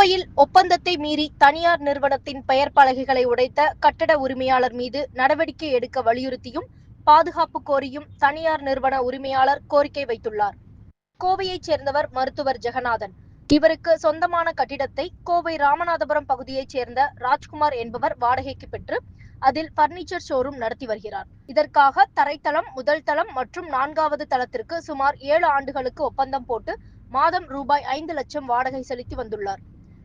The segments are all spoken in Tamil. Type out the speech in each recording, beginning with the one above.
கோவையில் ஒப்பந்தத்தை மீறி தனியார் நிறுவனத்தின் பெயர் பலகைகளை உடைத்த கட்டட உரிமையாளர் மீது நடவடிக்கை எடுக்க வலியுறுத்தியும் பாதுகாப்பு கோரியும் தனியார் நிறுவன உரிமையாளர் கோரிக்கை வைத்துள்ளார். கோவையைச் சேர்ந்தவர் மருத்துவர் ஜெகநாதன். இவருக்கு சொந்தமான கட்டிடத்தை கோவை ராமநாதபுரம் பகுதியைச் சேர்ந்த ராஜ்குமார் என்பவர் வாடகைக்கு பெற்று அதில் பர்னிச்சர் ஷோரூம் நடத்தி வருகிறார். இதற்காக தரைத்தளம் முதல் தளம் மற்றும் நான்காவது தளத்திற்கு சுமார் ஏழு ஆண்டுகளுக்கு ஒப்பந்தம் போட்டு மாதம் ரூபாய் ஐந்து லட்சம் வாடகை செலுத்தி வந்துள்ளார்.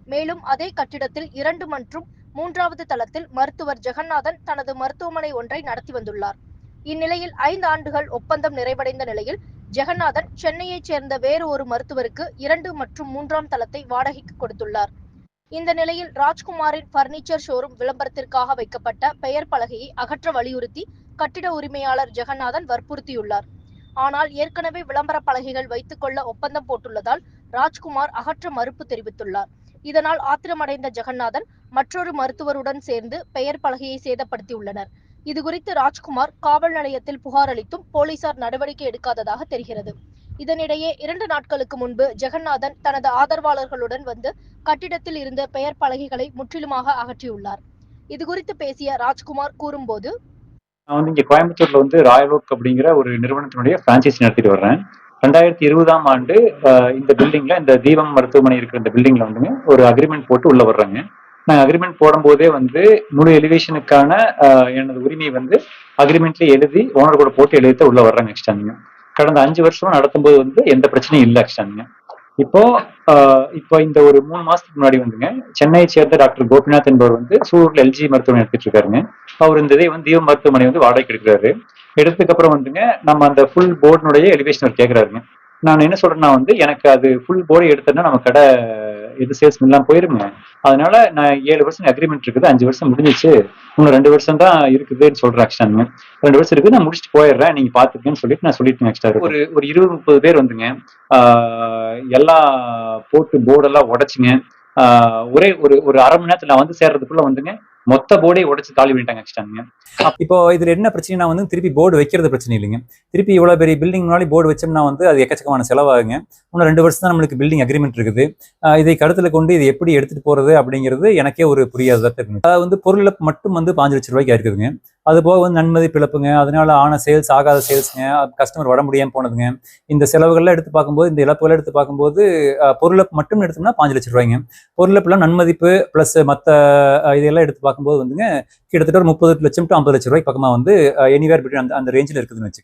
மேலும் அதே கட்டிடத்தில் இரண்டு மற்றும் மூன்றாவது தளத்தில் மருத்துவர் ஜெகநாதன் தனது மருத்துவமனை ஒன்றை நடத்தி வந்துள்ளார். இந்நிலையில் ஐந்து ஆண்டுகள் ஒப்பந்தம் நிறைவடைந்த நிலையில் ஜெகநாதன் சென்னையைச் சேர்ந்த வேறு ஒரு மருத்துவருக்கு இரண்டு மற்றும் மூன்றாம் தளத்தை வாடகைக்கு கொடுத்துள்ளார். இந்த நிலையில் ராஜ்குமாரின் பர்னிச்சர் ஷோரூம் விளம்பரத்திற்காக வைக்கப்பட்ட பெயர் பலகையை அகற்ற வலியுறுத்தி கட்டிட உரிமையாளர் ஜெகநாதன் வற்புறுத்தியுள்ளார். ஆனால் ஏற்கனவே விளம்பர பலகைகள் வைத்துக் கொள்ள ஒப்பந்தம் போட்டுள்ளதால் ராஜ்குமார் அகற்ற மறுப்பு தெரிவித்துள்ளார். இதனால் ஆத்திரமடைந்த ஜெகநாதன் மற்றொரு மருத்துவருடன் சேர்ந்து பெயர் பலகையை சேதப்படுத்தியுள்ளனர். இதுகுறித்து ராஜ்குமார் காவல் நிலையத்தில் புகார் அளித்தும் போலீசார் நடவடிக்கை எடுக்காததாக தெரிகிறது. இதனிடையே இரண்டு நாட்களுக்கு முன்பு ஜெகநாதன் தனது ஆதரவாளர்களுடன் வந்து கட்டிடத்தில் இருந்த பெயர் பலகைகளை முற்றிலுமாக அகற்றியுள்ளார். இதுகுறித்து பேசிய ராஜ்குமார் கூறும்போது நான் வந்து இங்க கோயம்புத்தூர்ல வந்து ராயல் அப்படிங்கிற ஒரு நிறுவனத்தினுடைய பிரான்சைஸ் நடத்திட்டு வர்றேன். ரெண்டாயிரத்தி இருபதாம் ஆண்டு இந்த பில்டிங்ல இந்த தீபம் மருத்துவமனை இருக்கிற இந்த பில்டிங்ல வந்துங்க ஒரு அக்ரிமெண்ட் போட்டு உள்ள வர்றாங்க. நான் அக்ரிமெண்ட் போடும்போதே வந்து முழு எலிவேஷனுக்கான எனது உரிமை வந்து அக்ரிமெண்ட்ல எழுதி ஓனர் கூட போட்டு எழுதி உள்ள வர்றாங்க எக்ஸ்டாங்க கடந்த அஞ்சு வருஷம் நடத்தும்போது வந்து எந்த பிரச்சனையும் இல்லை எக்ஸ்டாங்க இப்போ இப்போ இந்த ஒரு மூணு மாசத்துக்கு முன்னாடி வந்துங்க சென்னையை சேர்ந்த டாக்டர் கோபிநாத் என்பவர் வந்து சூரூர்ல எல்ஜி மருத்துவமனை எடுத்துட்டு இருக்காருங்க. அவர் இந்த இதே வந்து தீபம் மருத்துவமனை வந்து வாடகைக்கு எடுக்கிறாரு. எடுத்ததுக்கு அப்புறம் வந்துங்க நம்ம அந்த ஃபுல் போர்டினுடைய எலிவேஷன் அவர் கேட்கறாருங்க நான் என்ன சொல்றேன்னா வந்து எனக்கு அது ஃபுல் போர்டு எடுத்தேன்னா நம்ம கடை இது சேல்ஸ் எல்லாம் போயிருங்க. அதனால நான் ஏழு வருஷம் அக்ரிமெண்ட் இருக்குது அஞ்சு வருஷம் முடிஞ்சிச்சு. இன்னும் ரெண்டு வருஷம் தான் இருக்குதுன்னு சொல்றேன் ஆக்ஷன் ரெண்டு வருஷம் இருக்குது நான் முடிச்சுட்டு போயிடுறேன் நீங்க பாத்துக்கன்னு சொல்லிட்டு நான் சொல்லிட்டு எக்ஸ்ட்ரா ஒரு ஒரு இருபது முப்பது பேர் வந்துங்க எல்லா எல்லாம் போட்டு போர்டெல்லாம் உடைச்சுங்க. ஒரே ஒரு ஒரு அரை மணி நேரத்துல நான் வந்து சேர்றதுக்குள்ள வந்துங்க மொத்த போர்டே உடைச்சு காலி பண்ணிட்டாங்க ஆக்சுவலாங்க இப்போ இதுல என்ன பிரச்சனைனா வந்து திருப்பி போர்டு வைக்கிறது பிரச்சனை இல்லைங்க. திருப்பி இவ்வளவு பெரிய பில்டிங் முன்னாடி போர்டு வச்சோம்னா வந்து அது எக்கச்சக்கமான செலவாகுங்க. இன்னும் ரெண்டு வருஷம் தான் நம்மளுக்கு பில்டிங் அக்ரிமெண்ட் இருக்குது. இதை கருத்துல கொண்டு இது எப்படி எடுத்துட்டு போறது அப்படிங்கிறது எனக்கே ஒரு புரியாததாக இருக்கு அதாவது வந்து பொருள் மட்டும் வந்து பாஞ்சு லட்சம் ரூபாய்க்கு இருக்குதுங்க அது போக வந்து நன்மதிப்பு இழப்புங்க அதனால ஆன சேல்ஸ் ஆகாத சேல்ஸுங்க கஸ்டமர் வர முடியாமல் போனதுங்க. இந்த செலவுகள்லாம் எடுத்து பார்க்கும்போது இந்த இழப்புகளை எடுத்து பார்க்கும்போது பொருளை மட்டும் எடுத்தோம்னா பாஞ்சு லட்சம் ரூபாய்ங்க. பொருள் நன்மதிப்பு ப்ளஸ் மற்ற இதெல்லாம் எடுத்து பார்க்கும்போது வந்துங்க கிட்டத்தட்ட ஒரு முப்பது லட்சம் டு ஐம்பது லட்ச ரூபாய்க்கு பக்கமாக வந்து எனிவேர் பிட்வீன் அந்த அந்த ரேஞ்சில் இருக்குதுன்னு வச்சு